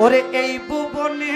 ওরে এই ভুবনে